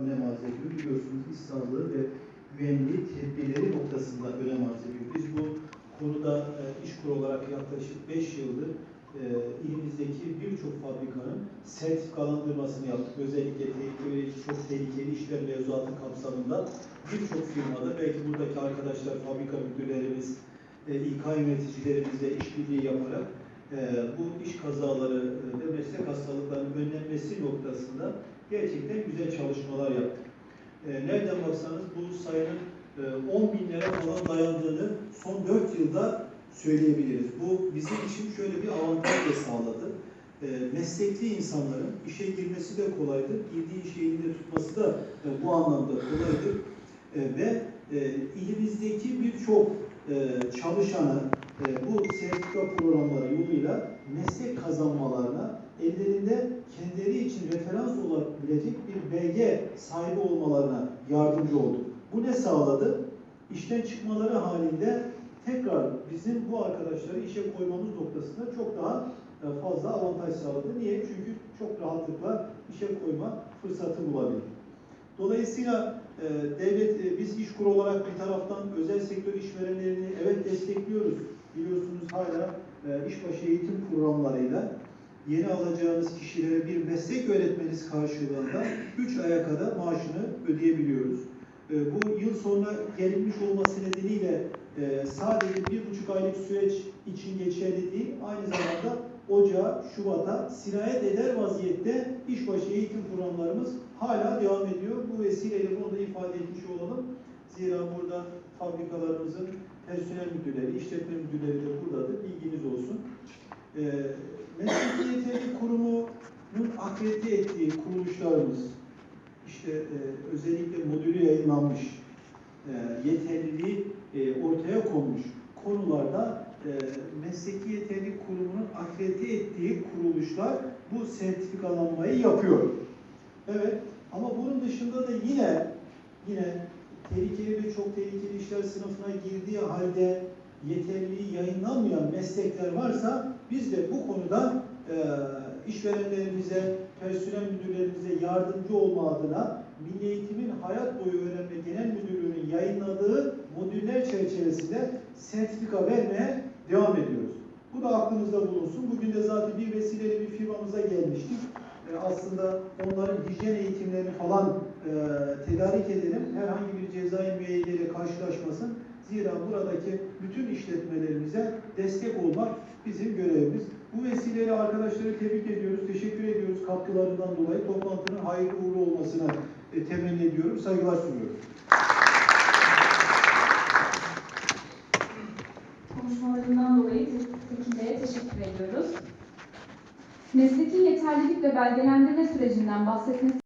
önem arz ediyor. Biliyorsunuz iş ve güvenliği tedbirleri noktasında önem arz ediyor. Biz bu konuda e, İşkur olarak yaklaşık 5 yıldır e, ilimizdeki birçok fabrikanın sertifikalandırmasını yaptık. Özellikle tehlikeli, çok tehlikeli işler mevzuatı kapsamında birçok firmada belki buradaki arkadaşlar, fabrika müdürlerimiz, e, İK yöneticilerimizle işbirliği yaparak e, bu iş kazaları e, ve meslek hastalıklarının önlenmesi noktasında gerçekten güzel çalışmalar yaptık. E, nereden baksanız bu sayının e, 10 binlere falan dayandığını son 4 yılda söyleyebiliriz. Bu bizim için şöyle bir avantaj da sağladı. E, meslekli insanların işe girmesi de kolaydır, girdiği işi elinde tutması da e, bu anlamda kolaydır. E, ve e, ilimizdeki birçok e, çalışanı e, bu sertifika programları yoluyla meslek kazanmalarına olabilecek bir belge sahibi olmalarına yardımcı oldu. Bu ne sağladı? İşten çıkmaları halinde tekrar bizim bu arkadaşları işe koymamız noktasında çok daha e, fazla avantaj sağladı. Niye? Çünkü çok rahatlıkla işe koyma fırsatı bulabilir. Dolayısıyla e, devlet, e, biz işkur olarak bir taraftan özel sektör işverenlerini evet destekliyoruz. Biliyorsunuz hala işbaşı eğitim programlarıyla yeni alacağınız kişilere bir meslek öğretmeniz karşılığında 3 aya kadar maaşını ödeyebiliyoruz. E, bu yıl sonuna gelinmiş olması nedeniyle e, sadece bir buçuk aylık süreç için geçerli değil, aynı zamanda Ocağa, Şubat'a sirayet eder vaziyette işbaşı eğitim programlarımız hala devam ediyor. Bu vesileyle bunu da ifade etmiş olalım. Zira burada fabrikalarımızın personel müdürleri, işletme müdürleri de buradadır. Bilginiz olsun. E, Mesleki Yeterli Kurumu'nun akredite ettiği kuruluşlarımız, işte e, özellikle modülü yayınlanmış, e, yeterliliği e, ortaya konmuş konularda e, Mesleki Yeterlilik Kurumu'nun akredite ettiği kuruluşlar bu sertifikalanmayı yapıyor. Evet ama bunun dışında da yine yine tehlikeli ve çok tehlikeli işler sınıfına girdiği halde yeterliliği yayınlanmayan meslekler varsa biz de bu konuda e, işverenlerimize, personel müdürlerimize yardımcı olma adına Milli Eğitim'in Hayat Boyu Öğrenme Genel Müdürlüğü'nün yayınladığı modüller çerçevesinde sertifika vermeye devam ediyoruz. Bu da aklınızda bulunsun. Bugün de zaten bir vesileyle bir firmamıza gelmiştik. E, aslında onların hijyen eğitimlerini falan e, tedarik edelim. Herhangi bir cezai müeyyideyle karşılaşmasın. Zira buradaki bütün işletmelerimize destek olmak bizim görevimiz. Bu vesileyle arkadaşları tebrik ediyoruz, teşekkür ediyoruz katkılarından dolayı. Toplantının hayırlı uğurlu olmasına e, temenni ediyorum, saygılar sunuyorum. Konuşmalarından dolayı Tekin teşekkür ediyoruz. Mesleki yeterlilik ve belgelendirme sürecinden bahsetmesi